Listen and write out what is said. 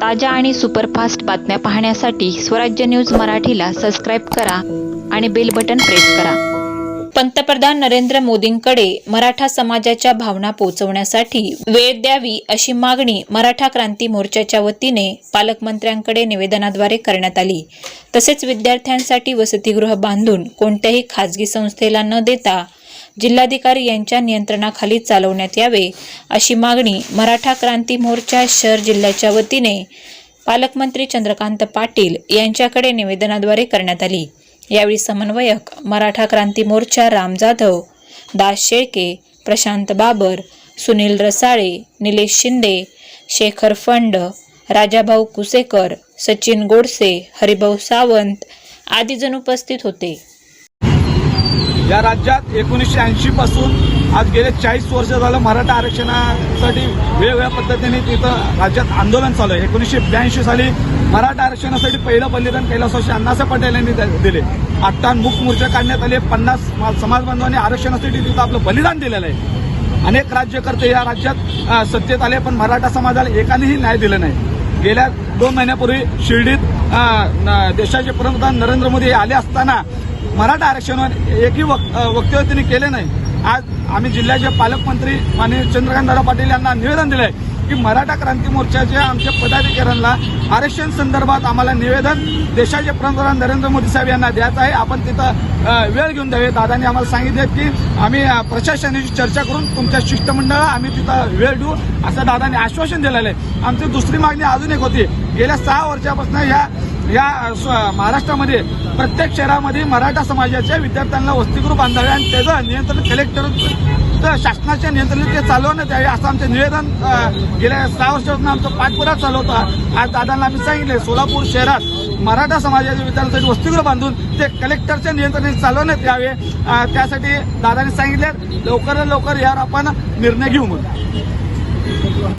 ताज्या आणि सुपरफास्ट बातम्या पाहण्यासाठी स्वराज्य न्यूज मराठीला सबस्क्राईब करा आणि बेल बटन प्रेस करा. पंतप्रधान नरेंद्र मोदींकडे मराठा समाजाच्या भावना पोहोचवण्यासाठी वेळ द्यावी अशी मागणी मराठा क्रांती मोर्चाच्या वतीने पालकमंत्र्यांकडे निवेदनाद्वारे करण्यात आली. तसेच विद्यार्थ्यांसाठी वसतिगृह बांधून कोणत्याही खाजगी संस्थेला न देता जिल्हाधिकारी यांच्या नियंत्रणाखाली चालवण्यात यावे अशी मागणी मराठा क्रांती मोर्चा शहर जिल्ह्याच्या वतीने पालकमंत्री चंद्रकांत पाटील यांच्याकडे निवेदनाद्वारे करण्यात आली. यावेळी समन्वयक मराठा क्रांती मोर्चा राम जाधव दास शेळके प्रशांत बाबर सुनील रसाळे निलेश शिंदे शेखर फंड राजाभाऊ कुसेकर सचिन गोडसे हरिभाऊ सावंत आदी जण उपस्थित होते. या राज्यात एकोणीसशे ऐंशी पासून आज गेले चाळीस वर्ष झालं मराठा आरक्षणासाठी वेगवेगळ्या पद्धतीने तिथं राज्यात आंदोलन चालू आहे. एकोणीसशे ब्याऐंशी साली मराठा आरक्षणासाठी पहिलं बलिदान कैलासवासी अण्णासाहेब पटेल यांनी दिले. आत्ता मुख मोर्चा काढण्यात आले पन्नास मा- समाज बांधवांनी आरक्षणासाठी तिथं आपलं बलिदान दिलेलं आहे. अनेक राज्यकर्ते या राज्यात सत्तेत आले पण मराठा समाजाला एकानेही न्याय दिला नाही. गेल्या दोन महिन्यापूर्वी शिर्डीत देशाचे पंतप्रधान नरेंद्र मोदी आले असताना मराठा आरक्षणावर एकही वक- वक्तव्य त्यांनी केले नाही. आज आम्ही जिल्ह्याचे पालकमंत्री माननीय चंद्रकांतदादा पाटील यांना निवेदन दिलंय की मराठा क्रांती मोर्चाच्या आमच्या पदाधिकाऱ्यांना आरक्षण संदर्भात आम्हाला निवेदन देशाचे पंतप्रधान नरेंद्र मोदी साहेब यांना द्यायचं आहे. आपण तिथं वेळ घेऊन द्यावे दादांनी आम्हाला सांगितले की आम्ही प्रशासनाची प्रशासनाशी चर्चा करून तुमच्या शिष्टमंडळाला आम्ही तिथं वेळ देऊ असं दादांनी आश्वासन दिलेलं आहे. आमची दुसरी मागणी अजून एक होती. गेल्या सहा वर्षापासून या या स्व- महाराष्ट्रामध्ये प्रत्येक शहरामध्ये मराठा समाजाच्या विद्यार्थ्यांना वसतिगृह बांधावे आणि त्याचं नियंत्रण कलेक्टर तर शासनाच्या नियंत्रणात ते चालवण्यात यावे असं आमचं निवेदन गेल्या सहा वर्षापासून आमचं पाठपुरा चालू होता. आज दादांना आम्ही सांगितले सोलापूर शहरात मराठा समाजाच्या विद्यार्थ्यांसाठी वसतिगृह बांधून ते कलेक्टरच्या नियंत्रणात चालवण्यात यावे. त्यासाठी दादांनी सांगितले लवकरात लवकर यावर आपण निर्णय घेऊ म्हणून.